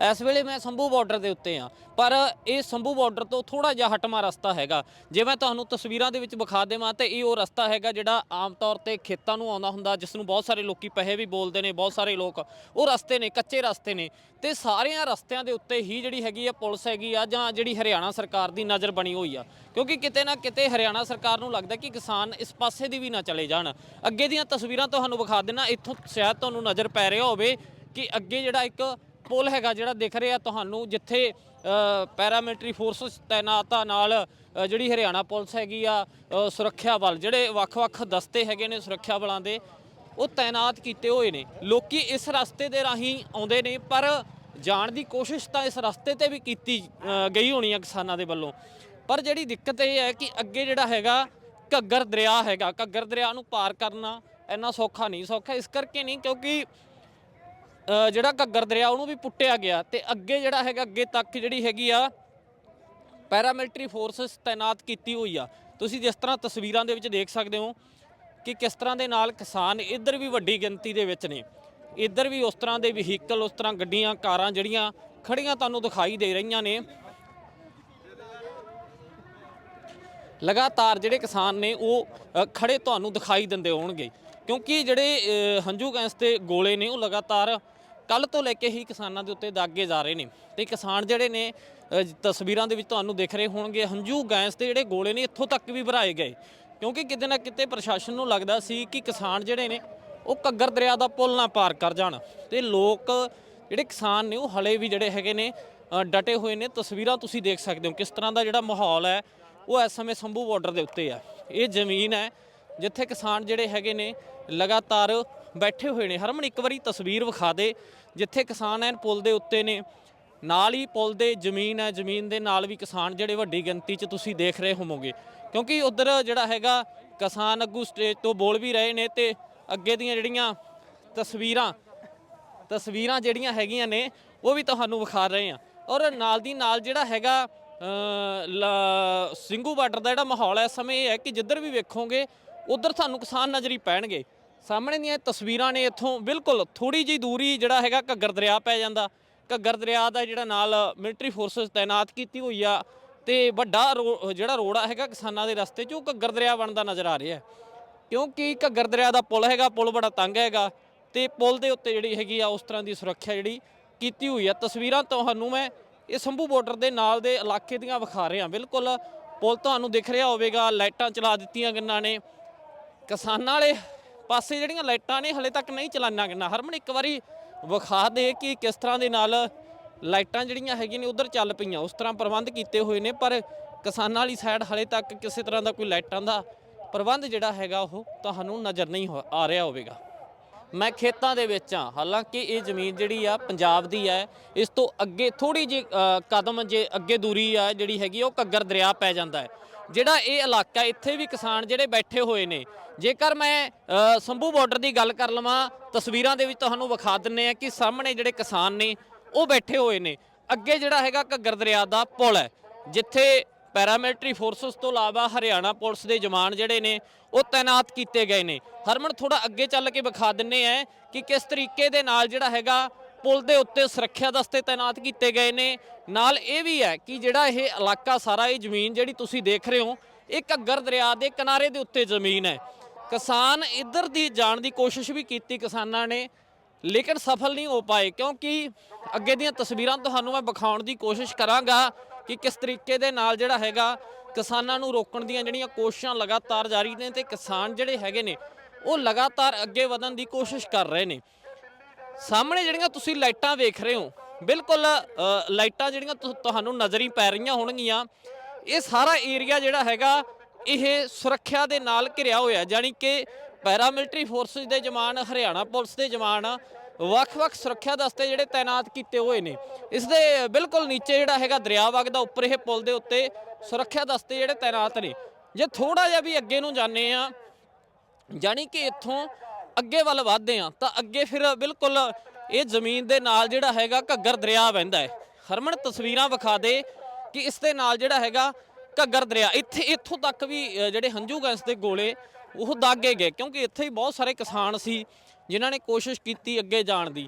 ਇਸ ਵੇਲੇ ਮੈਂ ਸੰਭੂ ਬਾਰਡਰ ਦੇ ਉੱਤੇ ਆ ਪਰ ਇਹ ਸੰਭੂ ਬਾਰਡਰ ਤੋਂ ਥੋੜਾ ਜਿਹਾ ਹਟਮਾ ਰਸਤਾ ਹੈਗਾ। ਜੇ ਮੈਂ ਤੁਹਾਨੂੰ ਤਸਵੀਰਾਂ ਦੇ ਵਿੱਚ ਵਿਖਾ ਦੇਵਾਂ ਤੇ ਇਹ ਉਹ ਰਸਤਾ ਹੈਗਾ ਜਿਹੜਾ ਆਮ ਤੌਰ ਤੇ ਖੇਤਾਂ ਨੂੰ ਆਉਂਦਾ ਹੁੰਦਾ, ਜਿਸ ਨੂੰ ਬਹੁਤ ਸਾਰੇ ਲੋਕੀ ਪੈਸੇ ਵੀ ਬੋਲਦੇ ਨੇ, ਬਹੁਤ ਸਾਰੇ ਲੋਕ। ਉਹ ਰਸਤੇ ਨੇ, ਕੱਚੇ ਰਸਤੇ ਨੇ। ਤੇ ਸਾਰਿਆਂ ਰਸਤਿਆਂ ਦੇ ਉੱਤੇ ਹੀ ਜਿਹੜੀ ਹੈਗੀ ਆ ਪੁਲਿਸ ਹੈਗੀ ਆ ਜਾਂ ਜਿਹੜੀ ਹਰਿਆਣਾ ਸਰਕਾਰ ਦੀ ਨਜ਼ਰ ਬਣੀ ਹੋਈ ਆ। ਕਿਉਂਕਿ ਕਿਤੇ ਨਾ ਕਿਤੇ ਹਰਿਆਣਾ ਸਰਕਾਰ ਨੂੰ ਲੱਗਦਾ ਕਿ ਕਿਸਾਨ ਇਸ ਪਾਸੇ ਦੀ ਵੀ ਨਾ ਚਲੇ ਜਾਣ। ਅੱਗੇ ਦੀਆਂ ਤਸਵੀਰਾਂ ਤੁਹਾਨੂੰ ਵਿਖਾ ਦੇਣਾ ਇੱਥੋਂ ਸ਼ਾਇਦ ਤੁਹਾਨੂੰ ਨਜ਼ਰ ਪੈ ਰਿਹਾ ਹੋਵੇ ਕਿ ਅੱਗੇ ਜਿਹੜਾ ਇੱਕ ਪੁਲ ਹੈਗਾ ਜਿਹੜਾ ਦਿਖ ਰਿਹਾ ਤੁਹਾਨੂੰ, ਜਿੱਥੇ ਪੈਰਾਮਿਲਟਰੀ ਫੋਰਸਸ ਤਾਇਨਾਤਾਂ ਨਾਲ ਜਿਹੜੀ ਹਰਿਆਣਾ ਪੁਲਿਸ ਹੈਗੀ ਆ ਸੁਰੱਖਿਆ ਬਲ, ਜਿਹੜੇ ਵੱਖ-ਵੱਖ ਦਸਤੇ ਹੈਗੇ ਨੇ ਸੁਰੱਖਿਆ ਬਲਾਂ ਦੇ, ਉਹ ਤਾਇਨਾਤ ਕੀਤੇ ਹੋਏ ਨੇ। ਲੋਕੀ ਇਸ ਰਸਤੇ ਦੇ ਰਾਹੀਂ ਆਉਂਦੇ ਨੇ, ਪਰ ਜਾਣ ਦੀ ਕੋਸ਼ਿਸ਼ ਤਾਂ ਇਸ ਰਸਤੇ ਤੇ ਵੀ ਕੀਤੀ ਗਈ ਹੋਣੀ ਆ ਕਿਸਾਨਾਂ ਦੇ ਵੱਲੋਂ। ਪਰ ਜਿਹੜੀ ਦਿੱਕਤ ਇਹ ਹੈ ਕਿ ਅੱਗੇ ਜਿਹੜਾ ਹੈਗਾ, ਘੱਗਰ ਦਰਿਆ ਹੈਗਾ, ਘੱਗਰ ਦਰਿਆ ਨੂੰ ਪਾਰ ਕਰਨਾ ਇੰਨਾ ਸੌਖਾ ਨਹੀਂ, ਸੌਖਾ ਇਸ ਕਰਕੇ ਨਹੀਂ, ਕਿਉਂਕਿ ਜਿਹੜਾ ਘੱਗਰ ਦਰਿਆ ਉਹਨੂੰ ਵੀ ਪੁੱਟਿਆ ਗਿਆ ਤੇ ਅੱਗੇ ਜਿਹੜਾ ਹੈਗਾ ਅੱਗੇ ਤੱਕ ਜਿਹੜੀ ਹੈਗੀ ਆ ਪੈਰਾਮਿਲਟਰੀ ਫੋਰਸਸ ਤਾਇਨਾਤ ਕੀਤੀ ਹੋਈ ਆ। ਤੁਸੀਂ ਜਿਸ ਤਰ੍ਹਾਂ ਤਸਵੀਰਾਂ ਦੇ ਵਿੱਚ ਦੇਖ ਸਕਦੇ ਹੋ ਕਿ ਕਿਸ ਤਰ੍ਹਾਂ ਦੇ ਨਾਲ ਕਿਸਾਨ ਇੱਧਰ ਵੀ ਵੱਡੀ ਗਿਣਤੀ ਦੇ ਵਿੱਚ ਨੇ। ਇੱਧਰ ਵੀ ਉਸ ਤਰ੍ਹਾਂ ਦੇ ਵਹੀਕਲ ਉਸ ਤਰ੍ਹਾਂ ਗੱਡੀਆਂ ਕਾਰਾਂ ਜਿਹੜੀਆਂ ਖੜੀਆਂ ਤੁਹਾਨੂੰ ਦਿਖਾਈ ਦੇ ਰਹੀਆਂ ਨੇ। ਲਗਾਤਾਰ ਜਿਹੜੇ ਕਿਸਾਨ ਨੇ ਉਹ ਅ, ਖੜੇ ਤੁਹਾਨੂੰ ਦਿਖਾਈ ਦਿੰਦੇ ਹੋਣਗੇ। ਕਿਉਂਕਿ ਜਿਹੜੇ ਹੰਝੂ ਗੈਸ ਤੇ ਗੋਲੇ ਨੇ ਉਹ ਲਗਾਤਾਰ ਕੱਲ ਤੋਂ ਲੈ ਕੇ ਹੀ ਕਿਸਾਨਾਂ ਦੇ ਉੱਤੇ ਦਾਗੇ ਜਾ ਰਹੇ ਨੇ ਤੇ ਕਿਸਾਨ ਜਿਹੜੇ ਨੇ ਤਸਵੀਰਾਂ ਦੇ ਵਿੱਚ ਤੁਹਾਨੂੰ ਦੇਖ ਰਹੇ ਹੋਣਗੇ, ਹੰਝੂ ਗੈਸ ਦੇ ਜਿਹੜੇ ਗੋਲੇ ਨੇ ਇੱਥੋਂ ਤੱਕ ਵੀ ਭਰਾਏ ਗਏ। ਕਿਉਂਕਿ ਕਿਤੇ ਨਾ ਕਿਤੇ ਪ੍ਰਸ਼ਾਸਨ ਨੂੰ ਲੱਗਦਾ ਸੀ ਕਿ ਕਿਸਾਨ ਜਿਹੜੇ ਨੇ, ਉਹ ਘੱਗਰ ਦਰਿਆ ਦਾ ਪੁਲ ਨਾ ਪਾਰ ਕਰ ਜਾਣ ਤੇ ਲੋਕ ਜਿਹੜੇ ਕਿਸਾਨ ਨੇ, ਉਹ ਹਲੇ ਵੀ ਜਿਹੜੇ ਹੈਗੇ ਨੇ ਡਟੇ ਹੋਏ ਨੇ। ਤਸਵੀਰਾਂ ਤੁਸੀਂ ਦੇਖ ਸਕਦੇ ਹੋ ਕਿਸ ਤਰ੍ਹਾਂ ਦਾ ਜਿਹੜਾ ਮਾਹੌਲ ਹੈ, ਉਹ ਇਸ ਸਮੇਂ ਸੰਭੂ ਬਾਰਡਰ ਦੇ ਉੱਤੇ ਆ। ਇਹ ਜ਼ਮੀਨ ਹੈ ਜਿੱਥੇ ਕਿਸਾਨ ਜਿਹੜੇ ਹੈਗੇ ਨੇ, ਲਗਾਤਾਰ ਬੈਠੇ ਹੋਏ ਨੇ। ਹਰਮਨ, ਇੱਕ ਵਾਰੀ ਤਸਵੀਰ ਵਿਖਾ ਦੇ, ਜਿੱਥੇ ਕਿਸਾਨ ਐਨ ਪੁਲ ਦੇ ਉੱਤੇ ਨੇ। ਨਾਲ ਹੀ ਪੁਲ ਦੇ ਜ਼ਮੀਨ ਹੈ, ਜ਼ਮੀਨ ਦੇ ਨਾਲ ਵੀ ਕਿਸਾਨ ਜਿਹੜੇ ਵੱਡੀ ਗਿਣਤੀ 'ਚ ਤੁਸੀਂ ਦੇਖ ਰਹੇ ਹੋਵੋਗੇ। ਕਿਉਂਕਿ ਉਧਰ ਜਿਹੜਾ ਹੈਗਾ, ਕਿਸਾਨ ਅੱਗੂ ਸਟੇਜ ਤੋਂ ਬੋਲ ਵੀ ਰਹੇ ਨੇ ਤੇ ਅੱਗੇ ਦੀਆਂ ਜਿਹੜੀਆਂ ਤਸਵੀਰਾਂ ਤਸਵੀਰਾਂ ਜਿਹੜੀਆਂ ਹੈਗੀਆਂ ਨੇ, ਉਹ ਵੀ ਤੁਹਾਨੂੰ ਵਿਖਾ ਰਹੇ ਆ ਔਰ ਨਾਲ ਦੀ ਨਾਲ ਜਿਹੜਾ ਹੈਗਾ ਲ- ਸਿੰਘੂ ਬਾਰਡਰ ਦਾ ਜਿਹੜਾ ਮਾਹੌਲ ਹੈ, ਇਸ ਸਮੇਂ ਇਹ ਹੈ ਕਿ ਜਿੱਧਰ ਵੀ ਵੇਖੋਗੇ, ਉਧਰ ਤੁਹਾਨੂੰ ਕਿਸਾਨ ਨਜ਼ਰੀ ਪੈਣਗੇ। ਸਾਹਮਣੇ ਦੀਆਂ ਤਸਵੀਰਾਂ ਨੇ ਇੱਥੋਂ ਬਿਲਕੁਲ ਥੋੜੀ ਜਿਹੀ ਦੂਰੀ ਜਿਹੜਾ ਹੈਗਾ ਘੱਗਰ ਦਰਿਆ ਪੈ ਜਾਂਦਾ। ਘੱਗਰ ਦਰਿਆ ਦਾ ਜਿਹੜਾ ਨਾਲ ਮਿਲਟਰੀ ਫੋਰਸਸ ਤਾਇਨਾਤ ਕੀਤੀ ਹੋਈ ਆ ਤੇ ਵੱਡਾ ਰੋ- ਜਿਹੜਾ ਰੋੜਾ ਹੈਗਾ ਕਿਸਾਨਾਂ ਦੇ ਰਸਤੇ 'ਚ ਉਹ ਘੱਗਰ ਦਰਿਆ ਬਣਦਾ ਨਜ਼ਰ ਆ ਰਿਹਾ ਕਿਉਂਕਿ ਘੱਗਰ ਦਰਿਆ ਦਾ ਪੁਲ ਹੈਗਾ, ਪੁਲ ਬੜਾ ਤੰਗ ਹੈਗਾ ਤੇ ਪੁਲ ਦੇ ਉੱਤੇ ਜਿਹੜੀ ਹੈਗੀ ਆ ਉਸ ਤਰ੍ਹਾਂ ਦੀ ਸੁਰੱਖਿਆ ਜਿਹੜੀ ਕੀਤੀ ਹੋਈ ਆ। ਤਸਵੀਰਾਂ ਤੁਹਾਨੂੰ ਮੈਂ ਇਹ ਸੰਭੂ ਬਾਰਡਰ ਦੇ ਨਾਲ ਦੇ ਇਲਾਕੇ ਦੀਆਂ ਵਿਖਾ ਰਿਹਾ। ਬਿਲਕੁਲ ਪੁਲ ਤੁਹਾਨੂੰ ਦਿਖ ਰਿਹਾ ਹੋਵੇਗਾ, ਲਾਈਟਾਂ ਚਲਾ ਦਿੱਤੀਆਂ ਗੰਨਾਂ ਨੇ। ਕਿਸਾਨਾਂ ਵਾਲੇ ਪਾਸੇ ਜਿਹੜੀਆਂ ਲਾਈਟਾਂ ਨੇ ਹਲੇ ਤੱਕ ਨਹੀਂ ਚਲਾਨਾ ਗੰਨਾ ਹਰਮਨ, ਇੱਕ ਵਾਰੀ ਵਿਖਾ ਦੇ ਕਿ ਕਿਸ ਤਰ੍ਹਾਂ ਦੇ ਨਾਲ ਲਾਈਟਾਂ ਜਿਹੜੀਆਂ ਹੈਗੀਆਂ ਨੇ ਉਧਰ ਚੱਲ ਪਈਆਂ। ਉਸ ਤਰ੍ਹਾਂ ਪ੍ਰਬੰਧ ਕੀਤੇ ਹੋਏ ਨੇ, ਪਰ ਕਿਸਾਨਾਂ ਵਾਲੀ ਸਾਈਡ ਹਲੇ ਤੱਕ ਕਿਸੇ ਤਰ੍ਹਾਂ ਦਾ ਕੋਈ ਲਾਈਟਾਂ ਦਾ ਪ੍ਰਬੰਧ ਜਿਹੜਾ ਹੈਗਾ ਉਹ ਤੁਹਾਨੂੰ ਨਜ਼ਰ ਨਹੀਂ ਹੋ- ਆ ਰਿਹਾ ਹੋਵੇਗਾ। ਮੈਂ ਖੇਤਾਂ ਦੇ ਵਿੱਚ ਹਾਂ। ਹਾਲਾਂਕਿ ਇਹ ਜ਼ਮੀਨ ਜਿਹੜੀ ਆ ਪੰਜਾਬ ਦੀ ਹੈ ਇਸ ਤੋਂ ਅੱਗੇ ਥੋੜੀ ਜਿਹੀ ਕਦਮ ਜੇ ਅੱਗੇ ਦੂਰੀ ਆ ਜਿਹੜੀ ਹੈਗੀ, ਉਹ ਘੱਗਰ ਦਰਿਆ ਪੈ ਜਾਂਦਾ ਹੈ। ਜਿਹੜਾ ਇਹ ਇਲਾਕਾ, ਇੱਥੇ ਵੀ ਕਿਸਾਨ ਜਿਹੜੇ ਬੈਠੇ ਹੋਏ ਨੇ। ਜੇਕਰ ਮੈਂ ਸੰਭੂ ਬਾਰਡਰ ਦੀ ਗੱਲ ਕਰ ਲਵਾਂ, ਤਸਵੀਰਾਂ ਦੇ ਵਿੱਚ ਤੁਹਾਨੂੰ ਵਿਖਾ ਦਿੰਨੇ ਆ ਕਿ ਸਾਹਮਣੇ ਜਿਹੜੇ ਕਿਸਾਨ ਨੇ, ਉਹ ਬੈਠੇ ਹੋਏ ਨੇ। ਅੱਗੇ ਜਿਹੜਾ ਹੈਗਾ ਘੱਗਰ ਦਰਿਆ ਦਾ ਪੁਲ ਹੈ, ਜਿੱਥੇ ਪੈਰਾਮਿਲਟਰੀ ਫੋਰਸਸ ਤੋਂ ਇਲਾਵਾ ਹਰਿਆਣਾ ਪੁਲਿਸ ਦੇ ਜਵਾਨ ਜਿਹੜੇ ਨੇ, ਉਹ ਤਾਇਨਾਤ ਕੀਤੇ ਗਏ ਨੇ। ਹਰਮਨ ਥੋੜਾ ਅੱਗੇ ਚੱਲ ਕੇ ਵਿਖਾ ਦਿੰਨੇ ਆ ਕਿ ਕਿਸ ਤਰੀਕੇ ਦੇ ਨਾਲ ਜਿਹੜਾ ਹੈਗਾ ਪੁਲ ਦੇ ਉੱਤੇ ਸੁਰੱਖਿਆ ਦਸਤੇ ਤਾਇਨਾਤ ਕੀਤੇ ਗਏ ਨੇ। ਨਾਲ ਇਹ ਵੀ ਹੈ ਕਿ ਜਿਹੜਾ ਇਹ ਇਲਾਕਾ ਸਾਰਾ, ਇਹ ਜ਼ਮੀਨ ਜਿਹੜੀ ਤੁਸੀਂ ਦੇਖ ਰਹੇ ਹੋ, ਇਹ ਘੱਗਰ ਦਰਿਆ ਦੇ ਕਿਨਾਰੇ ਦੇ ਉੱਤੇ ਜ਼ਮੀਨ ਹੈ। ਕਿਸਾਨ ਇੱਧਰ ਦੀ ਜਾਣ ਦੀ ਕੋਸ਼ਿਸ਼ ਵੀ ਕੀਤੀ ਕਿਸਾਨਾਂ ਨੇ, ਲੇਕਿਨ ਸਫਲ ਨਹੀਂ ਹੋ ਪਾਏ, ਕਿਉਂਕਿ ਅੱਗੇ ਦੀਆਂ ਤਸਵੀਰਾਂ ਤੁਹਾਨੂੰ ਮੈਂ ਵਿਖਾਉਣ ਦੀ ਕੋਸ਼ਿਸ਼ ਕਰਾਂਗਾ ਕਿ ਕਿਸ ਤਰੀਕੇ ਦੇ ਨਾਲ ਜਿਹੜਾ ਹੈਗਾ ਕਿਸਾਨਾਂ ਨੂੰ ਰੋਕਣ ਦੀਆਂ ਜਿਹੜੀਆਂ ਕੋਸ਼ਿਸ਼ਾਂ ਲਗਾਤਾਰ ਜਾਰੀ ਨੇ ਤੇ ਕਿਸਾਨ ਜਿਹੜੇ ਹੈਗੇ ਨੇ, ਉਹ ਲਗਾਤਾਰ ਅੱਗੇ ਵਧਣ ਦੀ ਕੋਸ਼ਿਸ਼ ਕਰ ਰਹੇ ਨੇ। ਸਾਹਮਣੇ ਜਿਹੜੀਆਂ ਤੁਸੀਂ ਲਾਈਟਾਂ ਵੇਖ ਰਹੇ ਹੋ, ਬਿਲਕੁਲ ਲਾਈਟਾਂ ਜਿਹੜੀਆਂ ਤੁਹਾਨੂੰ ਨਜ਼ਰ ਹੀ ਪੈ ਰਹੀਆਂ ਹੋਣਗੀਆਂ। ਇਹ ਸਾਰਾ ਏਰੀਆ ਜਿਹੜਾ ਹੈਗਾ, ਇਹ ਸੁਰੱਖਿਆ ਦੇ ਨਾਲ ਘਿਰਿਆ ਹੋਇਆ ਜਾਨੀ ਕਿ ਪੈਰਾਮਿਲਟਰੀ ਫੋਰਸਿਸ ਦੇ ਜਵਾਨ, ਹਰਿਆਣਾ ਪੁਲਿਸ ਦੇ ਜਵਾਨ ਵੱਖ-ਵੱਖ ਸੁਰੱਖਿਆ ਦਸਤੇ ਜਿਹੜੇ ਤਾਇਨਾਤ ਕੀਤੇ ਹੋਏ ਨੇ। ਇਸ ਦੇ ਬਿਲਕੁਲ ਨੀਚੇ ਜਿਹੜਾ ਹੈਗਾ ਦਰਿਆ ਵਗਦਾ ਉੱਪਰ ਇਹ ਪੁਲ ਦੇ ਉੱਤੇ ਸੁਰੱਖਿਆ ਦਸਤੇ ਜਿਹੜੇ ਤਾਇਨਾਤ ਨੇ। ਜੇ ਥੋੜਾ ਜਿਹਾ ਵੀ ਅੱਗੇ ਨੂੰ ਜਾਂਦੇ ਆ ਜਾਨੀ ਕਿ ਇੱਥੋਂ ਅੱਗੇ ਵੱਲ ਵਧਦੇ ਆ ਤਾਂ ਅੱਗੇ ਫਿਰ ਬਿਲਕੁਲ ਇਹ ਜ਼ਮੀਨ ਦੇ ਨਾਲ ਜਿਹੜਾ ਹੈਗਾ ਘੱਗਰ ਦਰਿਆ ਵਹਿੰਦਾ ਹੈ। ਹਰਮਨ, ਤਸਵੀਰਾਂ ਵਿਖਾ ਦੇ ਕਿ ਇਸ ਦੇ ਨਾਲ ਜਿਹੜਾ ਹੈਗਾ ਘੱਗਰ ਦਰਿਆ, ਇੱਥੇ, ਇੱਥੋਂ ਤੱਕ ਵੀ ਜਿਹੜੇ ਹੰਝੂ ਗੈਸ ਦੇ ਗੋਲੇ, ਉਹ ਦਾਗੇ ਗਏ, ਕਿਉਂਕਿ ਇੱਥੇ ਹੀ ਬਹੁਤ ਸਾਰੇ ਕਿਸਾਨ ਸੀ ਜਿਨ੍ਹਾਂ ਨੇ ਕੋਸ਼ਿਸ਼ ਕੀਤੀ ਅੱਗੇ ਜਾਣ ਦੀ।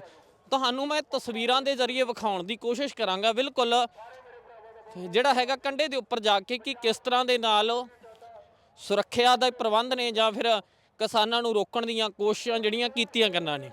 ਤੁਹਾਨੂੰ ਮੈਂ ਤਸਵੀਰਾਂ ਦੇ ਜ਼ਰੀਏ ਵਿਖਾਉਣ ਦੀ ਕੋਸ਼ਿਸ਼ ਕਰਾਂਗਾ, ਬਿਲਕੁਲ ਜਿਹੜਾ ਹੈਗਾ ਕੰਡੇ ਦੇ ਉੱਪਰ ਜਾ ਕੇ ਕਿ ਕਿਸ ਤਰ੍ਹਾਂ ਦੇ ਨਾਲ ਸੁਰੱਖਿਆ ਦੇ ਪ੍ਰਬੰਧ ਨੇ ਜਾਂ ਫਿਰ ਕਿਸਾਨਾਂ ਨੂੰ ਰੋਕਣ ਦੀਆਂ ਕੋਸ਼ਿਸ਼ਾਂ ਜਿਹੜੀਆਂ ਕੀਤੀਆਂ ਗਈਆਂ ਨੇ।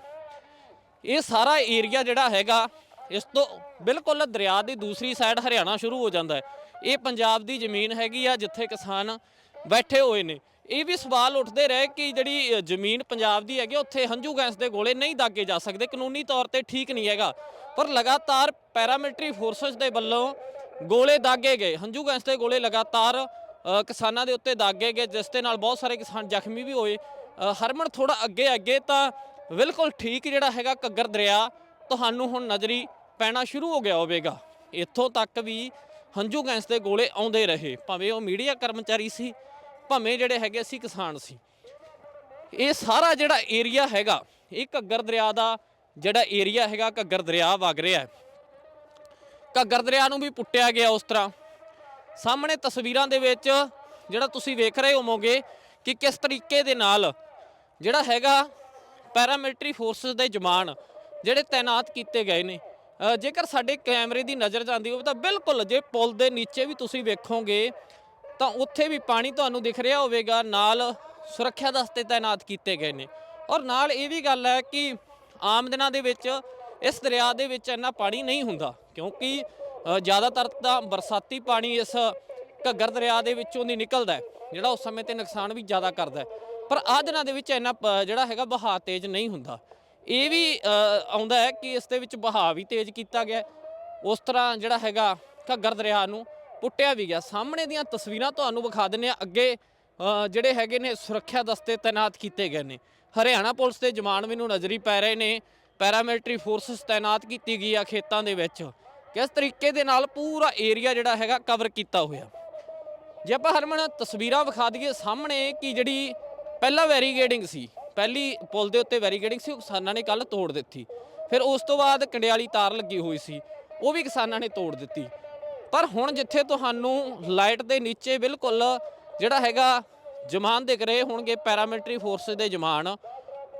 ਇਹ ਸਾਰਾ ਏਰੀਆ ਜਿਹੜਾ ਹੈਗਾ, ਇਸ ਤੋਂ ਬਿਲਕੁਲ ਦਰਿਆ ਦੀ ਦੂਸਰੀ ਸਾਈਡ ਹਰਿਆਣਾ ਸ਼ੁਰੂ ਹੋ ਜਾਂਦਾ ਹੈ। ਇਹ ਪੰਜਾਬ ਦੀ ਜ਼ਮੀਨ ਹੈਗੀ ਆ, ਜਿੱਥੇ ਕਿਸਾਨ ਬੈਠੇ ਹੋਏ ਨੇ। ਇਹ ਵੀ ਸਵਾਲ ਉੱਠਦੇ ਰਹੇ ਕਿ ਜਿਹੜੀ ਜ਼ਮੀਨ ਪੰਜਾਬ ਦੀ ਹੈਗੀ ਉੱਥੇ ਹੰਝੂ ਗੈਸ ਦੇ ਗੋਲੇ ਨਹੀਂ ਦਾਗੇ ਜਾ ਸਕਦੇ। ਕਾਨੂੰਨੀ ਤੌਰ ਤੇ ਠੀਕ ਨਹੀਂ ਹੈਗਾ, ਪਰ ਲਗਾਤਾਰ ਪੈਰਾਮਿਲਟਰੀ ਫੋਰਸਸ ਦੇ ਵੱਲੋਂ ਗੋਲੇ ਦਾਗੇ ਗਏ। ਹੰਝੂ ਗੈਸ ਦੇ ਗੋਲੇ ਲਗਾਤਾਰ ਕਿਸਾਨਾਂ ਦੇ ਉੱਤੇ ਦਾਗੇ ਗਏ, ਜਿਸ ਦੇ ਨਾਲ ਬਹੁਤ ਸਾਰੇ ਕਿਸਾਨ ਜ਼ਖਮੀ ਵੀ ਹੋਏ। ਹਰਮਨ ਥੋੜਾ ਅੱਗੇ ਅੱਗੇ ਤਾਂ ਬਿਲਕੁਲ ਠੀਕ ਜਿਹੜਾ ਹੈਗਾ ਘੱਗਰ ਦਰਿਆ, ਤੁਹਾਨੂੰ ਹੁਣ ਨਜ਼ਰੀ ਪੈਣਾ ਸ਼ੁਰੂ ਹੋ ਗਿਆ ਹੋਵੇਗਾ। ਇੱਥੋਂ ਤੱਕ ਵੀ ਹੰਝੂ ਗੈਸ ਦੇ ਗੋਲੇ ਆਉਂਦੇ ਰਹੇ। ਭਾਵੇਂ ਉਹ ਮੀਡੀਆ ਕਰਮਚਾਰੀ ਸੀ, ਭਾਵੇਂ ਜਿਹੜੇ ਹੈਗੇ ਸੀ ਕਿਸਾਨ ਸੀ। ਇਹ ਸਾਰਾ ਜਿਹੜਾ ਏਰੀਆ ਹੈਗਾ, ਇਹ ਘੱਗਰ ਦਰਿਆ ਦਾ ਜਿਹੜਾ ਏਰੀਆ ਹੈਗਾ, ਘੱਗਰ ਦਰਿਆ ਵਗ ਰਿਹਾ ਘੱਗਰ ਦਰਿਆ ਨੂੰ ਵੀ ਪੁੱਟਿਆ ਗਿਆ ਉਸ ਤਰ੍ਹਾਂ। ਸਾਹਮਣੇ ਤਸਵੀਰਾਂ ਦੇ ਵਿੱਚ ਜਿਹੜਾ ਤੁਸੀਂ ਵੇਖ ਰਹੇ ਹੋਵੋਗੇ ਕਿ ਕਿਸ ਤਰੀਕੇ ਦੇ ਨਾਲ ਜਿਹੜਾ ਹੈਗਾ ਪੈਰਾਮਿਲਟਰੀ ਫੋਰਸਸ ਦੇ ਜਵਾਨ ਜਿਹੜੇ ਤਾਇਨਾਤ ਕੀਤੇ ਗਏ ਨੇ ਜੇਕਰ ਸਾਡੇ ਕੈਮਰੇ ਦੀ ਨਜ਼ਰ ਜਾਂਦੀ ਹੋਵੇ ਤਾਂ ਬਿਲਕੁਲ ਜੇ ਪੁਲ ਦੇ ਨੀਚੇ ਵੀ ਤੁਸੀਂ ਵੇਖੋਗੇ ਤਾਂ ਉੱਥੇ ਵੀ ਪਾਣੀ ਤੁਹਾਨੂੰ ਦਿਖ ਰਿਹਾ ਹੋਵੇਗਾ, ਨਾਲ ਸੁਰੱਖਿਆ ਦਸਤੇ ਤਾਇਨਾਤ ਕੀਤੇ ਗਏ ਨੇ। ਔਰ ਨਾਲ ਇਹ ਵੀ ਗੱਲ ਹੈ ਕਿ ਆਮ ਦਿਨਾਂ ਦੇ ਵਿੱਚ ਇਸ ਦਰਿਆ ਦੇ ਵਿੱਚ ਇੰਨਾ ਪਾਣੀ ਨਹੀਂ ਹੁੰਦਾ, ਕਿਉਂਕਿ ਜ਼ਿਆਦਾਤਰ ਤਾਂ ਬਰਸਾਤੀ ਪਾਣੀ ਇਸ ਘੱਗਰ ਦਰਿਆ ਦੇ ਵਿੱਚੋਂ ਦੀ ਨਿਕਲਦਾ ਹੈ, ਜਿਹੜਾ ਉਸ ਸਮੇਂ ਤੇ ਨੁਕਸਾਨ ਵੀ ਜ਼ਿਆਦਾ ਕਰਦਾ ਪਰ ਆਹ ਦਿਨਾਂ ਦੇ ਵਿੱਚ ਇੰਨਾ ਪ- ਜਿਹੜਾ ਹੈਗਾ ਬਹਾਅ ਤੇਜ਼ ਨਹੀਂ ਹੁੰਦਾ। ਇਹ ਵੀ ਆਉਂਦਾ ਹੈ ਕਿ ਇਸ ਦੇ ਵਿੱਚ ਬਹਾਅ ਵੀ ਤੇਜ਼ ਕੀਤਾ ਗਿਆ ਉਸ ਤਰ੍ਹਾਂ ਜਿਹੜਾ ਹੈਗਾ ਘੱਗਰ ਦਰਿਆ ਨੂੰ ਪੁੱਟਿਆ ਵੀ ਗਿਆ। ਸਾਹਮਣੇ ਦੀਆਂ ਤਸਵੀਰਾਂ ਤੁਹਾਨੂੰ ਵਿਖਾ ਦਿੰਨੇ ਆ ਅੱਗੇ ਜਿਹੜੇ ਹੈਗੇ ਨੇ ਸੁਰੱਖਿਆ ਦਸਤੇ ਤਾਇਨਾਤ ਕੀਤੇ ਗਏ ਨੇ। ਹਰਿਆਣਾ ਪੁਲਿਸ ਦੇ ਜਵਾਨ ਮੈਨੂੰ ਨਜ਼ਰੀ ਪੈ ਰਹੇ ਨੇ। ਪੈਰਾਮਿਲਟਰੀ ਫੋਰਸਸ ਤਾਇਨਾਤ ਕੀਤੀ ਗਈ ਆ ਖੇਤਾਂ ਦੇ ਵਿੱਚ। ਕਿਸ ਤਰੀਕੇ ਦੇ ਨਾਲ ਪੂਰਾ ਏਰੀਆ ਜਿਹੜਾ ਹੈਗਾ ਕਵਰ ਕੀਤਾ ਹੋਇਆ। ਜੇ ਆਪਾਂ ਹਰਮਨ, ਤਸਵੀਰਾਂ ਵਿਖਾ ਦਈਏ ਸਾਹਮਣੇ ਕਿ ਜਿਹੜੀ ਪਹਿਲਾ ਵੈਰੀਗੇਡਿੰਗ ਸੀ, ਪਹਿਲੀ ਪੁਲ ਦੇ ਉੱਤੇ ਵੈਰੀਗੇਡਿੰਗ ਸੀ, ਉਹ ਕਿਸਾਨਾਂ ਨੇ ਕੱਲ ਤੋੜ ਦਿੱਤੀ। ਫਿਰ ਉਸ ਤੋਂ ਬਾਅਦ ਕੰਡਿਆਲੀ ਤਾਰ ਲੱਗੀ ਹੋਈ ਸੀ, ਉਹ ਵੀ ਕਿਸਾਨਾਂ ਨੇ ਤੋੜ ਦਿੱਤੀ। ਪਰ ਹੁਣ ਜਿੱਥੇ ਤੁਹਾਨੂੰ ਲਾਈਟ ਦੇ ਨੀਚੇ ਬਿਲਕੁਲ ਜਿਹੜਾ ਹੈਗਾ ਜਮਾਨ ਦਿਖ ਰਹੇ ਹੋਣਗੇ ਪੈਰਾਮਿਲਟਰੀ ਫੋਰਸਸ ਦੇ ਜਮਾਨ,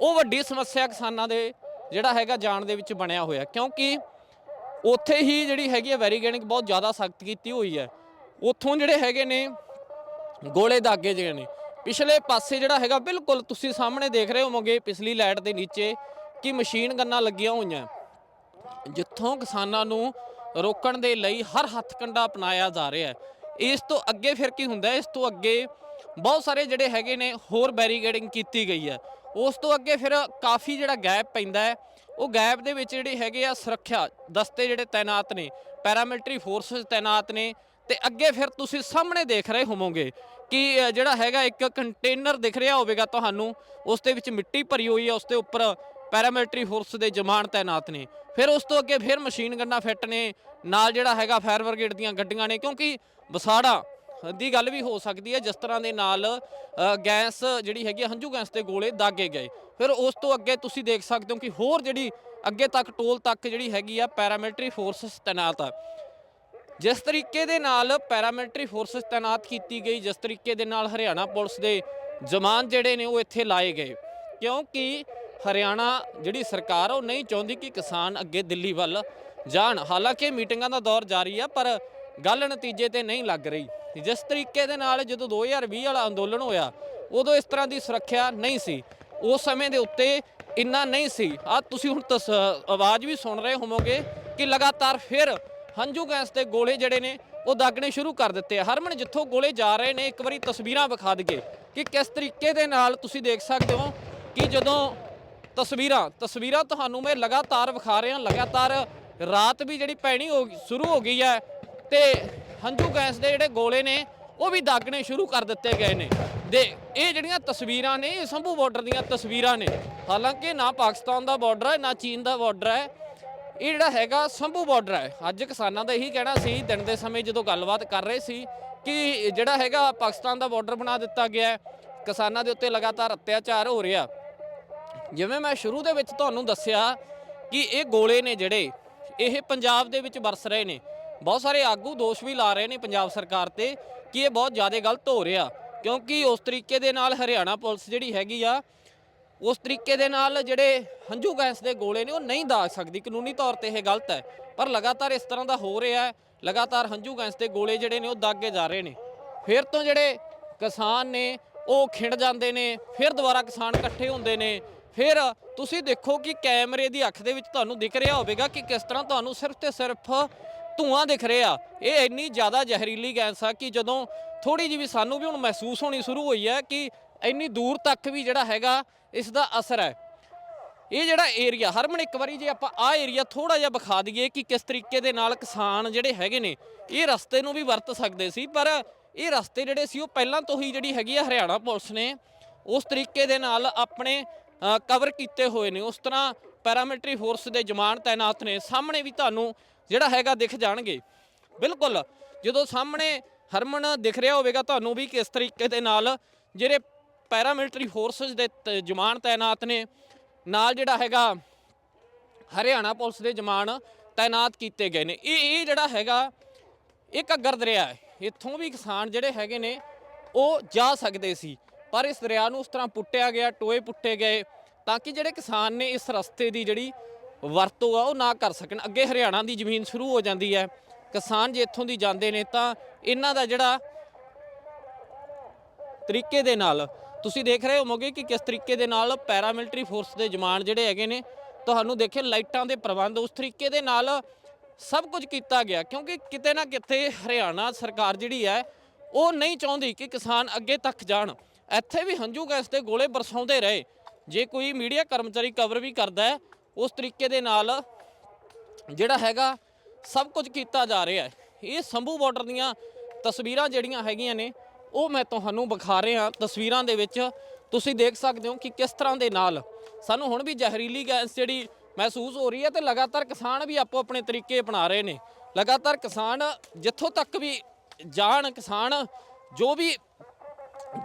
ਉਹ ਵੱਡੀ ਸਮੱਸਿਆ ਕਿਸਾਨਾਂ ਦੇ ਜਿਹੜਾ ਹੈਗਾ ਜਾਣ ਦੇ ਵਿੱਚ ਬਣਿਆ ਹੋਇਆ। ਕਿਉਂਕਿ ਉੱਥੇ ਹੀ ਜਿਹੜੀ ਹੈਗੀ ਹੈ ਵੈਰੀਗੇਡਿੰਗ ਬਹੁਤ ਜ਼ਿਆਦਾ ਸਖਤ ਕੀਤੀ ਹੋਈ ਹੈ। ਉੱਥੋਂ ਜਿਹੜੇ ਹੈਗੇ ਨੇ, ਗੋਲੇ ਦਾਗੇ ਜਿਹੜੇ ਨੇ। ਪਿਛਲੇ ਪਾਸੇ ਜਿਹੜਾ ਹੈਗਾ, ਬਿਲਕੁਲ ਤੁਸੀਂ ਸਾਹਮਣੇ ਦੇਖ ਰਹੇ ਹੋਵੋਗੇ, ਪਿਛਲੀ ਲਾਈਟ ਦੇ ਨੀਚੇ ਕਿ ਮਸ਼ੀਨ ਗੰਨਾਂ ਲੱਗੀਆਂ ਹੋਈਆਂ। ਜਿੱਥੋਂ ਕਿਸਾਨਾਂ ਨੂੰ ਰੋਕਣ ਦੇ ਲਈ ਹਰ ਹੱਥ ਕੰਡਾ ਅਪਣਾਇਆ ਜਾ ਰਿਹਾ ਹੈ। ਇਸ ਤੋਂ ਅੱਗੇ ਫਿਰ ਕੀ ਹੁੰਦਾ ਇਸ ਤੋਂ ਅੱਗੇ ਬਹੁਤ ਸਾਰੇ ਜਿਹੜੇ ਹੈਗੇ ਨੇ, ਹੋਰ ਬੈਰੀਕੇਡਿੰਗ ਕੀਤੀ ਗਈ ਹੈ। ਉਸ ਤੋਂ ਅੱਗੇ ਫਿਰ ਕਾਫੀ ਜਿਹੜਾ ਗੈਪ ਪੈਂਦਾ ਹੈ। ਉਹ ਗੈਪ ਦੇ ਵਿੱਚ ਜਿਹੜੇ ਹੈਗੇ ਆ ਸੁਰੱਖਿਆ ਦਸਤੇ ਜਿਹੜੇ ਤਾਇਨਾਤ ਨੇ ਪੈਰਾਮਿਲਟਰੀ ਫੋਰਸਸ ਤਾਇਨਾਤ ਨੇ ਤੇ ਅੱਗੇ ਫਿਰ ਤੁਸੀਂ ਸਾਹਮਣੇ ਦੇਖ ਰਹੇ ਹੋਵੋਗੇ ਕਿ ਜਿਹੜਾ ਹੈਗਾ ਇੱਕ ਕੰਟੇਨਰ ਦਿਖ ਰਿਹਾ ਹੋਵੇਗਾ ਤੁਹਾਨੂੰ ਉਸ ਦੇ ਵਿੱਚ ਮਿੱਟੀ ਭਰੀ ਹੋਈ ਹੈ ਉਸ ਦੇ ਉੱਪਰ ਪੈਰਾਮਿਲਟਰੀ ਫੋਰਸ ਦੇ ਜਵਾਨ ਤਾਇਨਾਤ ਨੇ। ਫਿਰ ਉਸ ਤੋਂ ਅੱਗੇ ਫਿਰ ਮਸ਼ੀਨ ਗੰਨਾਂ ਫਿੱਟ ਨੇ ਨਾਲ ਜਿਹੜਾ ਹੈਗਾ ਫਾਇਰ ਬ੍ਰਿਗੇਡ ਦੀਆਂ ਗੱਡੀਆਂ ਨੇ ਕਿਉਂਕਿ ਬਸਾੜਾ ਦੀ ਗੱਲ ਵੀ ਹੋ ਸਕਦੀ ਹੈ ਜਿਸ ਤਰ੍ਹਾਂ ਦੇ ਨਾਲ ਗੈਸ ਜਿਹੜੀ ਹੈਗੀ ਆ, ਹੰਝੂ ਗੈਸ ਦੇ ਗੋਲੇ ਦਾਗੇ ਗਏ। ਫਿਰ ਉਸ ਤੋਂ ਅੱਗੇ ਤੁਸੀਂ ਦੇਖ ਸਕਦੇ ਹੋ ਕਿ ਹੋਰ ਜਿਹੜੀ ਅੱਗੇ ਤੱਕ ਟੋਲ ਤੱਕ ਜਿਹੜੀ ਹੈਗੀ ਆ ਪੈਰਾਮਿਲਟਰੀ ਫੋਰਸਸ ਤਾਇਨਾਤ ਆ। ਜਿਸ ਤਰੀਕੇ ਦੇ ਨਾਲ ਪੈਰਾਮਿਲਟਰੀ ਫੋਰਸਸ ਤਾਇਨਾਤ ਕੀਤੀ ਗਈ, ਜਿਸ ਤਰੀਕੇ ਦੇ ਨਾਲ ਹਰਿਆਣਾ ਪੁਲਿਸ ਦੇ ਜਵਾਨ ਜਿਹੜੇ ਨੇ ਉਹ ਇੱਥੇ ਲਾਏ ਗਏ। ਕਿਉਂਕਿ ਹਰਿਆਣਾ ਜਿਹੜੀ ਸਰਕਾਰ ਉਹ ਨਹੀਂ ਚਾਹੁੰਦੀ ਕਿ ਕਿਸਾਨ ਅੱਗੇ ਦਿੱਲੀ ਵੱਲ ਜਾਣ। ਹਾਲਾਂਕਿ ਮੀਟਿੰਗਾਂ ਦਾ ਦੌਰ ਜਾਰੀ ਆ, ਪਰ ਗੱਲ ਨਤੀਜੇ ਤੇ ਨਹੀਂ ਲੱਗ ਰਹੀ। ਜਿਸ ਤਰੀਕੇ ਦੇ ਨਾਲ ਜਦੋਂ 2020 ਵਾਲਾ ਅੰਦੋਲਨ ਹੋਇਆ, ਉਦੋਂ ਇਸ ਤਰ੍ਹਾਂ ਦੀ ਸੁਰੱਖਿਆ ਨਹੀਂ ਸੀ। ਉਸ ਸਮੇਂ ਦੇ ਉੱਤੇ ਇੰਨਾ ਨਹੀਂ ਸੀ। ਆ ਤੁਸੀਂ ਹੁਣ ਤਸ- ਆਵਾਜ਼ ਵੀ ਸੁਣ ਰਹੇ ਹੋਵੋਗੇ ਕਿ ਲਗਾਤਾਰ ਫਿਰ ਹੰਝੂ ਗੈਸ ਦੇ ਗੋਲੇ ਜਿਹੜੇ ਨੇ, ਉਹ ਦਾਗਣੇ ਸ਼ੁਰੂ ਕਰ ਦਿੱਤੇ ਆ। ਹਰਮਨ, ਜਿੱਥੋਂ ਗੋਲੇ ਜਾ ਰਹੇ ਨੇ, ਇੱਕ ਵਾਰੀ ਤਸਵੀਰਾਂ ਵਿਖਾ ਦਈਏ ਕਿ ਕਿਸ ਤਰੀਕੇ ਦੇ ਨਾਲ ਤੁਸੀਂ ਦੇਖ ਸਕਦੇ ਹੋ ਕਿ ਜਦੋਂ ਤਸਵੀਰਾਂ ਤਸਵੀਰਾਂ ਤੁਹਾਨੂੰ ਮੈਂ ਲਗਾਤਾਰ ਵਿਖਾ ਰਿਹਾ, ਲਗਾਤਾਰ ਰਾਤ ਵੀ ਜਿਹੜੀ ਪੈਣੀ ਹੋ ਸ਼ੁਰੂ ਹੋ ਗਈ ਹੈ ਤੇ ਹੰਝੂ ਗੈਸ ਦੇ ਜਿਹੜੇ ਗੋਲੇ ਨੇ, ਉਹ ਵੀ ਦਾਗਣੇ ਸ਼ੁਰੂ ਕਰ ਦਿੱਤੇ ਗਏ ਨੇ। ਦੇ, ਇਹ ਜਿਹੜੀਆਂ ਤਸਵੀਰਾਂ ਨੇ, ਇਹ ਸੰਭੂ ਬਾਰਡਰ ਦੀਆਂ ਤਸਵੀਰਾਂ ਨੇ। ਹਾਲਾਂਕਿ ਨਾ ਪਾਕਿਸਤਾਨ ਦਾ ਬਾਰਡਰ ਹੈ, ਨਾ ਚੀਨ ਦਾ ਬਾਰਡਰ ਹੈ ਇਹ ਜਿਹੜਾ ਹੈਗਾ ਸੰਭੂ ਬਾਰਡਰ ਹੈ। ਅੱਜ ਕਿਸਾਨਾਂ ਦਾ ਇਹੀ ਕਹਿਣਾ ਸੀ, ਦਿਨ ਦੇ ਸਮੇਂ ਜਦੋਂ ਗੱਲਬਾਤ ਕਰ ਰਹੇ ਸੀ ਕਿ ਜਿਹੜਾ ਹੈਗਾ ਪਾਕਿਸਤਾਨ ਦਾ ਬਾਰਡਰ ਬਣਾ ਦਿੱਤਾ ਗਿਆ ਹੈ, ਕਿਸਾਨਾਂ ਦੇ ਉੱਤੇ ਲਗਾਤਾਰ ਅਤਿਆਚਾਰ ਹੋ ਰਿਹਾ। ਜਿਵੇਂ ਮੈਂ ਸ਼ੁਰੂ ਦੇ ਵਿੱਚ ਤੁਹਾਨੂੰ ਦੱਸਿਆ ਕਿ ਇਹ ਗੋਲੇ ਨੇ ਜਿਹੜੇ, ਇਹ ਪੰਜਾਬ ਦੇ ਵਿੱਚ ਵਰਸ ਰਹੇ ਨੇ। ਬਹੁਤ ਸਾਰੇ ਆਗੂ ਦੋਸ਼ ਵੀ ਲਾ ਰਹੇ ਨੇ ਪੰਜਾਬ ਸਰਕਾਰ ਤੇ ਕਿ ਇਹ ਬਹੁਤ ਜ਼ਿਆਦਾ ਗਲਤ ਹੋ ਰਿਹਾ। ਕਿਉਂਕਿ ਉਸ ਤਰੀਕੇ ਦੇ ਨਾਲ ਹਰਿਆਣਾ ਪੁਲਿਸ ਜਿਹੜੀ ਹੈਗੀ ਆ ਉਸ ਤਰੀਕੇ ਦੇ ਨਾਲ ਜਿਹੜੇ ਹੰਝੂ ਗੈਸ ਦੇ ਗੋਲੇ ਨੇ, ਉਹ ਨਹੀਂ ਦਾਗ ਸਕਦੀ। ਕਾਨੂੰਨੀ ਤੌਰ ਤੇ ਇਹ ਗਲਤ ਹੈ। ਪਰ ਲਗਾਤਾਰ ਇਸ ਤਰ੍ਹਾਂ ਦਾ ਹੋ ਰਿਹਾ ਹੈ। ਲਗਾਤਾਰ ਹੰਝੂ ਗੈਸ ਦੇ ਗੋਲੇ ਜਿਹੜੇ ਨੇ, ਉਹ ਦਾਗੇ ਜਾ ਰਹੇ ਨੇ। ਫਿਰ ਤੋਂ ਜਿਹੜੇ ਕਿਸਾਨ ਨੇ, ਉਹ ਖਿੰਡ ਜਾਂਦੇ ਨੇ, ਫਿਰ ਦੁਬਾਰਾ ਕਿਸਾਨ ਇਕੱਠੇ ਹੁੰਦੇ ਨੇ। ਫਿਰ ਤੁਸੀਂ ਦੇਖੋ ਕਿ ਕੈਮਰੇ ਦੀ ਅੱਖ ਦੇ ਵਿੱਚ ਤੁਹਾਨੂੰ ਦਿਖ ਰਿਹਾ ਹੋਵੇਗਾ ਕਿ ਕਿਸ ਤਰ੍ਹਾਂ ਤੁਹਾਨੂੰ ਸਿਰਫ ਤੇ ਸਿਰਫ ਧੂਆਂ ਦਿਖ ਰਿਹਾ। ਇਹ ਇੰਨੀ ਜ਼ਿਆਦਾ ਜ਼ਹਿਰੀਲੀ ਗੈਸ ਆ ਕਿ ਜਦੋਂ ਥੋੜੀ ਜਿਹੀ ਵੀ ਸਾਨੂੰ ਵੀ ਹੁਣ ਮਹਿਸੂਸ ਹੋਣੀ ਸ਼ੁਰੂ ਹੋਈ ਹੈ ਕਿ ਇੰਨੀ ਦੂਰ ਤੱਕ ਵੀ ਜਿਹੜਾ ਹੈਗਾ ਇਸ ਦਾ ਅਸਰ ਹੈ। ਇਹ ਜਿਹੜਾ ਏਰੀਆ ਹਰਮਨ ਇੱਕ ਵਾਰੀ ਜੇ ਆਪਾਂ ਆਹ ਏਰੀਆ ਥੋੜਾ ਜਿਹਾ ਵਿਖਾ ਦਈਏ ਕਿ ਕਿਸ ਤਰੀਕੇ ਦੇ ਨਾਲ ਕਿਸਾਨ ਜਿਹੜੇ ਹੈਗੇ ਨੇ, ਇਹ ਰਸਤੇ ਨੂੰ ਵੀ ਵਰਤ ਸਕਦੇ ਸੀ, ਪਰ ਇਹ ਰਸਤੇ ਜਿਹੜੇ ਸੀ ਉਹ ਪਹਿਲਾਂ ਤੋਂ ਹੀ ਜਿਹੜੀ ਹੈਗੀ ਆ ਹਰਿਆਣਾ ਪੁਲਿਸ ਨੇ ਉਸ ਤਰੀਕੇ ਦੇ ਨਾਲ ਆਪਣੇ ਕਵਰ ਕੀਤੇ ਹੋਏ ਨੇ। ਉਸ ਤਰ੍ਹਾਂ ਪੈਰਾਮਿਲਟਰੀ ਫੋਰਸ ਦੇ ਜਵਾਨ ਤਾਇਨਾਤ ਨੇ। ਸਾਹਮਣੇ ਵੀ ਤੁਹਾਨੂੰ ਜਿਹੜਾ ਹੈਗਾ ਦਿਖ ਜਾਣਗੇ। ਬਿਲਕੁਲ, ਜਦੋਂ ਸਾਹਮਣੇ ਹਰਮਨ ਦਿਖ ਰਿਹਾ ਹੋਵੇਗਾ, ਤੁਹਾਨੂੰ ਵੀ ਕਿਸ ਤਰੀਕੇ ਦੇ ਨਾਲ ਜਿਹੜੇ ਪੈਰਾਮਿਲਟਰੀ ਫੋਰਸਸ ਦੇ ਤ- ਜਵਾਨ ਤਾਇਨਾਤ ਨੇ। ਨਾਲ ਜਿਹੜਾ ਹੈਗਾ ਹਰਿਆਣਾ ਪੁਲਿਸ ਦੇ ਜਵਾਨ ਤਾਇਨਾਤ ਕੀਤੇ ਗਏ ਨੇ। ਇਹ ਇਹ ਜਿਹੜਾ ਹੈਗਾ, ਇਹ ਘੱਗਰ ਦਰਿਆ ਹੈ। ਇੱਥੋਂ ਵੀ ਕਿਸਾਨ ਜਿਹੜੇ ਹੈਗੇ ਨੇ, ਉਹ ਜਾ ਸਕਦੇ ਸੀ। ਪਰ ਇਸ ਦਰਿਆ ਨੂੰ ਉਸ ਤਰ੍ਹਾਂ ਪੁੱਟਿਆ ਗਿਆ, ਟੋਏ ਪੁੱਟੇ ਗਏ, ਤਾਂ ਕਿ ਜਿਹੜੇ ਕਿਸਾਨ ਨੇ ਇਸ ਰਸਤੇ ਦੀ ਜਿਹੜੀ ਵਰਤੋਂ ਆ, ਉਹ ਨਾ ਕਰ ਸਕਣ। ਅੱਗੇ ਹਰਿਆਣਾ ਦੀ ਜ਼ਮੀਨ ਸ਼ੁਰੂ ਹੋ ਜਾਂਦੀ ਹੈ। ਕਿਸਾਨ ਜੇ ਇੱਥੋਂ ਦੀ ਜਾਂਦੇ ਨੇ, ਤਾਂ ਇਹਨਾਂ ਦਾ ਜਿਹੜਾ ਤਰੀਕੇ ਦੇ ਨਾਲ ਤੁਸੀਂ ਦੇਖ ਰਹੇ ਹੋਵੋਗੇ ਕਿ ਕਿਸ ਤਰੀਕੇ ਦੇ ਨਾਲ ਪੈਰਾਮਿਲਟਰੀ ਫੋਰਸ ਦੇ ਜਵਾਨ ਜਿਹੜੇ ਹੈਗੇ ਨੇ, ਤੁਹਾਨੂੰ ਦੇਖੇ ਲਾਈਟਾਂ ਦੇ ਪ੍ਰਬੰਧ ਉਸ ਤਰੀਕੇ ਦੇ ਨਾਲ ਸਭ ਕੁਝ ਕੀਤਾ ਗਿਆ, ਕਿਉਂਕਿ ਕਿਤੇ ਨਾ ਕਿਤੇ ਹਰਿਆਣਾ ਸਰਕਾਰ ਜਿਹੜੀ ਹੈ, ਉਹ ਨਹੀਂ ਚਾਹੁੰਦੀ ਕਿ ਕਿਸਾਨ ਅੱਗੇ ਤੱਕ ਜਾਣ। ਇੱਥੇ ਵੀ ਹੰਝੂ ਗੈਸ ਦੇ ਗੋਲੇ ਬਰਸਾਉਂਦੇ ਰਹੇ। ਜੇ ਕੋਈ ਮੀਡੀਆ ਕਰਮਚਾਰੀ ਕਵਰ ਵੀ ਕਰਦਾ ਹੈ, ਉਸ ਤਰੀਕੇ ਦੇ ਨਾਲ ਜਿਹੜਾ ਹੈਗਾ, ਸਭ ਕੁਝ ਕੀਤਾ ਜਾ ਰਿਹਾ ਹੈ। ਇਹ ਸੰਭੂ ਬਾਰਡਰ ਦੀਆਂ ਤਸਵੀਰਾਂ ਜਿਹੜੀਆਂ ਹੈਗੀਆਂ ਨੇ ਉਹ ਮੈਂ ਤੁਹਾਨੂੰ ਵਿਖਾ ਰਿਹਾ ਤਸਵੀਰਾਂ ਦੇ ਵਿੱਚ। ਤੁਸੀਂ ਦੇਖ ਸਕਦੇ ਹੋ ਕਿ ਕਿਸ ਤਰ੍ਹਾਂ ਦੇ ਨਾਲ ਸਾਨੂੰ ਹੁਣ ਵੀ ਜ਼ਹਿਰੀਲੀ ਗੈਸ ਜਿਹੜੀ ਮਹਿਸੂਸ ਹੋ ਰਹੀ ਹੈ ਤੇ ਲਗਾਤਾਰ ਕਿਸਾਨ ਵੀ ਆਪੋ ਆਪਣੇ ਤਰੀਕੇ ਅਪਣਾ ਰਹੇ ਨੇ। ਲਗਾਤਾਰ ਕਿਸਾਨ ਜਿੱਥੋਂ ਤੱਕ ਵੀ ਜਾਣ, ਕਿਸਾਨ ਜੋ ਵੀ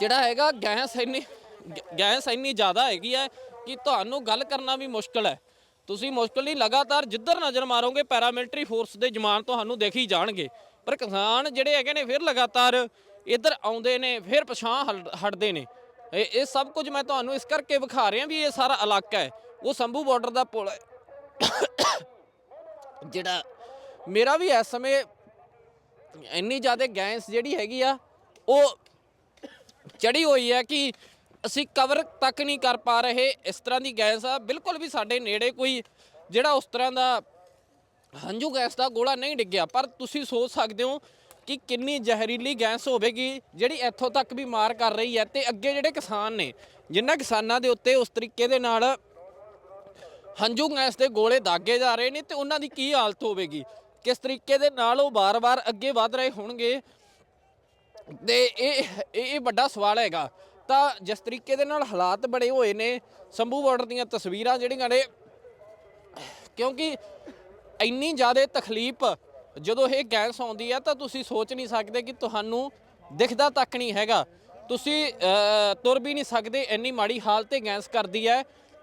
ਜਿਹੜਾ ਹੈਗਾ ਗੈਸ ਇੰਨੀ ਗ- ਗੈਸ ਇੰਨੀ ਜ਼ਿਆਦਾ ਹੈਗੀ ਹੈ ਕਿ ਤੁਹਾਨੂੰ ਗੱਲ ਕਰਨਾ ਵੀ ਮੁਸ਼ਕਲ ਹੈ। ਤੁਸੀਂ ਮੁਸ਼ਕਲ ਨਹੀਂ, ਲਗਾਤਾਰ ਜਿੱਧਰ ਨਜ਼ਰ ਮਾਰੋਗੇ ਪੈਰਾਮਿਲਟਰੀ ਫੋਰਸ ਦੇ ਜਵਾਨ ਤੁਹਾਨੂੰ ਦੇਖ ਹੀ ਜਾਣਗੇ। ਪਰ ਕਿਸਾਨ ਜਿਹੜੇ ਹੈਗੇ ਨੇ ਫਿਰ ਲਗਾਤਾਰ ਇੱਧਰ ਆਉਂਦੇ ਨੇ, ਫਿਰ ਪਛਾਂ ਹਲ- ਹਟਦੇ ਨੇ। ਇਹ ਇਹ ਸਭ ਕੁਝ ਮੈਂ ਤੁਹਾਨੂੰ ਇਸ ਕਰਕੇ ਵਿਖਾ ਰਿਹਾ ਵੀ ਇਹ ਸਾਰਾ ਇਲਾਕਾ ਹੈ। ਉਹ ਸੰਭੂ ਬਾਰਡਰ ਦਾ ਪੁਲ ਜਿਹੜਾ ਮੇਰਾ ਵੀ ਇਸ ਸਮੇਂ ਇੰਨੀ ਜ਼ਿਆਦਾ ਗੈਸ ਜਿਹੜੀ ਹੈਗੀ ਆ, ਉਹ ਚੜੀ ਹੋਈ ਹੈ ਕਿ ਅਸੀਂ ਕਵਰ ਤੱਕ ਨਹੀਂ ਕਰ ਪਾ ਰਹੇ। ਇਸ ਤਰ੍ਹਾਂ ਦੀ ਗੈਸ ਆ, ਬਿਲਕੁਲ ਵੀ ਸਾਡੇ ਨੇੜੇ ਕੋਈ ਜਿਹੜਾ ਉਸ ਤਰ੍ਹਾਂ ਦਾ ਹੰਝੂ ਗੈਸ ਦਾ ਗੋਲਾ ਨਹੀਂ ਡਿੱਗਿਆ। ਪਰ ਤੁਸੀਂ ਸੋਚ ਸਕਦੇ ਹੋ ਕਿ ਕਿੰਨੀ ਜ਼ਹਿਰੀਲੀ ਗੈਸ ਹੋਵੇਗੀ, ਜਿਹੜੀ ਇੱਥੋਂ ਤੱਕ ਵੀ ਮਾਰ ਕਰ ਰਹੀ ਹੈ ਤੇ ਅੱਗੇ ਜਿਹੜੇ ਕਿਸਾਨ ਨੇ, ਜਿਨ੍ਹਾਂ ਕਿਸਾਨਾਂ ਦੇ ਉੱਤੇ ਉਸ ਤਰੀਕੇ ਦੇ ਨਾਲ ਹੰਝੂ ਗੈਸ ਦੇ ਗੋਲੇ ਦਾਗੇ ਜਾ ਰਹੇ ਨੇ ਤੇ ਉਹਨਾਂ ਦੀ ਕੀ ਹਾਲਤ ਹੋਵੇਗੀ? ਕਿਸ ਤਰੀਕੇ ਦੇ ਨਾਲ ਉਹ ਬਾਰ-ਬਾਰ ਅੱਗੇ ਵਧ ਰਹੇ ਹੋਣਗੇ? ਤੇ ਇਹ ਇਹ ਵੱਡਾ ਸਵਾਲ ਹੈਗਾ। ਤਾਂ ਜਿਸ ਤਰੀਕੇ ਦੇ ਨਾਲ ਹਾਲਾਤ ਬੜੇ ਹੋਏ ਨੇ, ਸੰਭੂ ਬਾਰਡਰ ਦੀਆਂ ਤਸਵੀਰਾਂ ਜਿਹੜੀਆਂ ਨੇ, ਕਿਉਂਕਿ ਇੰਨੀ ਜ਼ਿਆਦਾ ਤਕਲੀਫ ਜਦੋਂ ਇਹ ਗੈਸ ਆਉਂਦੀ ਹੈ ਤਾਂ ਤੁਸੀਂ ਸੋਚ ਨਹੀਂ ਸਕਦੇ ਕਿ ਤੁਹਾਨੂੰ ਦਿਖਦਾ ਤੱਕ ਨਹੀਂ ਹੈਗਾ। ਤੁਸੀਂ ਤੁਰ ਵੀ ਨਹੀਂ ਸਕਦੇ, ਇੰਨੀ ਮਾੜੀ ਹਾਲਤ ਤੇ ਗੈਸ ਕਰਦੀ ਹੈ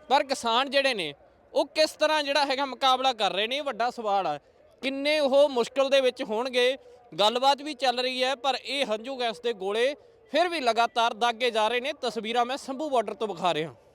ਪਰ ਕਿਸਾਨ ਜਿਹੜੇ ਨੇ, ਉਹ ਕਿਸ ਤਰ੍ਹਾਂ ਜਿਹੜਾ ਹੈਗਾ ਮੁਕਾਬਲਾ ਕਰ ਰਹੇ ਨੇ, ਇਹ ਵੱਡਾ ਸਵਾਲ ਆ। ਕਿੰਨੇ ਉਹ ਮੁਸ਼ਕਲ ਦੇ ਵਿੱਚ ਹੋਣਗੇ? ਗੱਲਬਾਤ ਵੀ ਚੱਲ ਰਹੀ ਹੈ ਪਰ ਇਹ ਹੰਝੂ ਗੈਸ ਦੇ ਗੋਲੇ ਫਿਰ ਵੀ ਲਗਾਤਾਰ ਦਾਗੇ ਜਾ ਰਹੇ ਨੇ। ਤਸਵੀਰਾਂ ਮੈਂ ਸੰਭੂ ਬਾਰਡਰ ਤੋਂ ਵਿਖਾ ਰਿਹਾ